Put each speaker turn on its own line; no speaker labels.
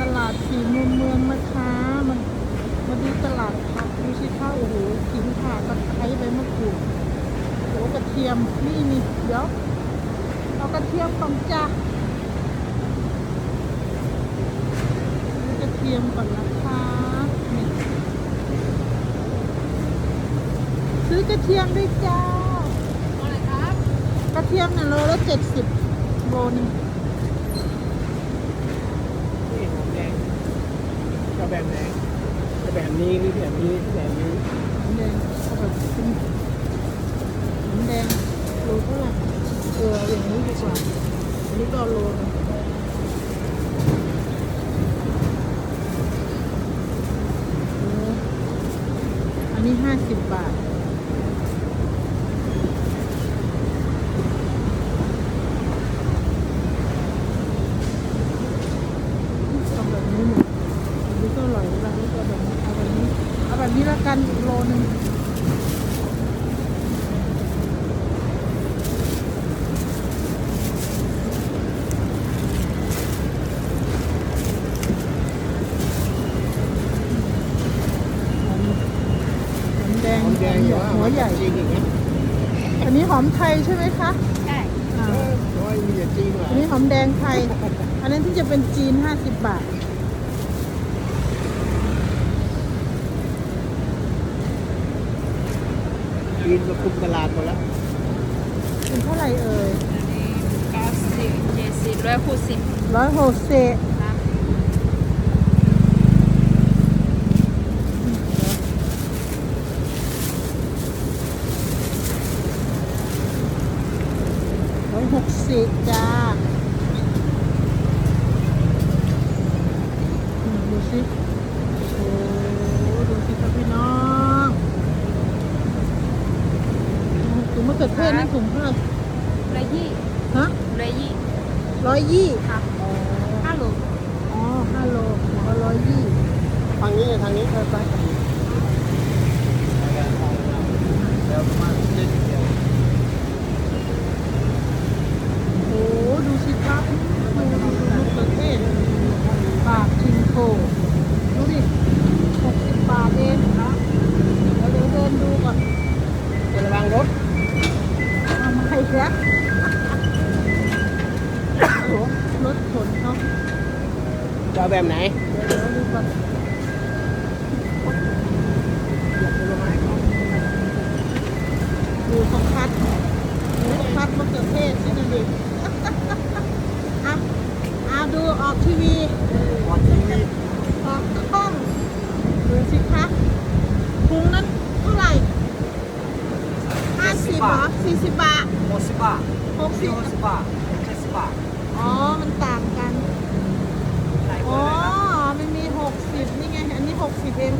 ตลาดสีมุมเมืองมาช้ามันมาดูตลาดผักดูสิคะโอ้โหขิงข่าตะไคร้ใบมะกรูดโอ้กระเทียมนี่นี่เดี๋ยวเอากระเทียมก่อนจ้ะกระเทียมก่อนนะคะซื้อกระเทียมด้วยจ้า
อะไรครับ
กระเทียมเนี่ยโลละเจ็ดสิบโลนึง
แบบไหนแบบนี้หรือแบบนี้แบบนี้
แดงเอาแบบเป็นแดงโลเท่าไหร่เอออย่างนี้ดีกว่าอันนี้ก็โลอันนี้ห้าสิบบาท เอาแบบนี้หนึ่งอันนี้ก็อร่อยแล้วนี่ก็แบบนี้เอาแบบนี้ เอา แบบนี้ละกันอีกโลหนึ่งหอมแดงหอมแดงหอยู่อมหัวใหญ่จ
ริงอีกนะ
อันนี้หอมไทยใช่ไหมคะ
ใช่
อ่าเออ
โอ้ยมีแต่จีนว่ะอันนี้
หอมแดงไทย อันนั้นที่จะเป็นจีนห้าสิบบาท
จีนมาคุมตลาดหมดแล้ว
เป็นเท่าไหร่เอ่ย
อันนี้เก้าสิบเจ็ดสิบร้อยหกสิบ
ร้อยหกเศษ
ครับ
ร้อยหกสิบจ้าอืมดูสิโอ้ดูสิครับพี่น้องถุง มะเขือเทศนี่ถุงเท่าไหร่
ร้อยยี่
ฮะ
ร้อยยี่
ร้อยยี่
ครับ
อ๋อ ห้
าโล
อ๋อห้าโลถุงละร้อยยี่
ทางนี้ทางนี้ไปไปเดี๋ยวมาเล่นเดี๋ยว
โอ้ดูสิครับดูดูดูมะเขือเทศปากชิงโกดูดิหกสิบบาทเองนะเดี๋ยวเดี๋ยวเดินดูก่อน
จะระวังรถ เอ
ามาให้แล้ว
โอ้
รถขนเขา
จะเอาแบบไหน
เดี๋ยวเดี๋ยวดูก่อน
อยากผลไม้เขา
ดูเขาคัดดูเขาคัดมะเขือเทศสินะดิอะอะดูออกทีวีออกทีวีออกกล้องดูสิคะถุงนั้นเท่าไหร่ห้าสิบเหรอสี่สิบบาท
หกสิบบาท
หกสิบหกสิบ
บาทโ
อ๋อ มันต่างกันอ๋อมันมีหกสิบนี่ไง อันนี้หกสิบเอง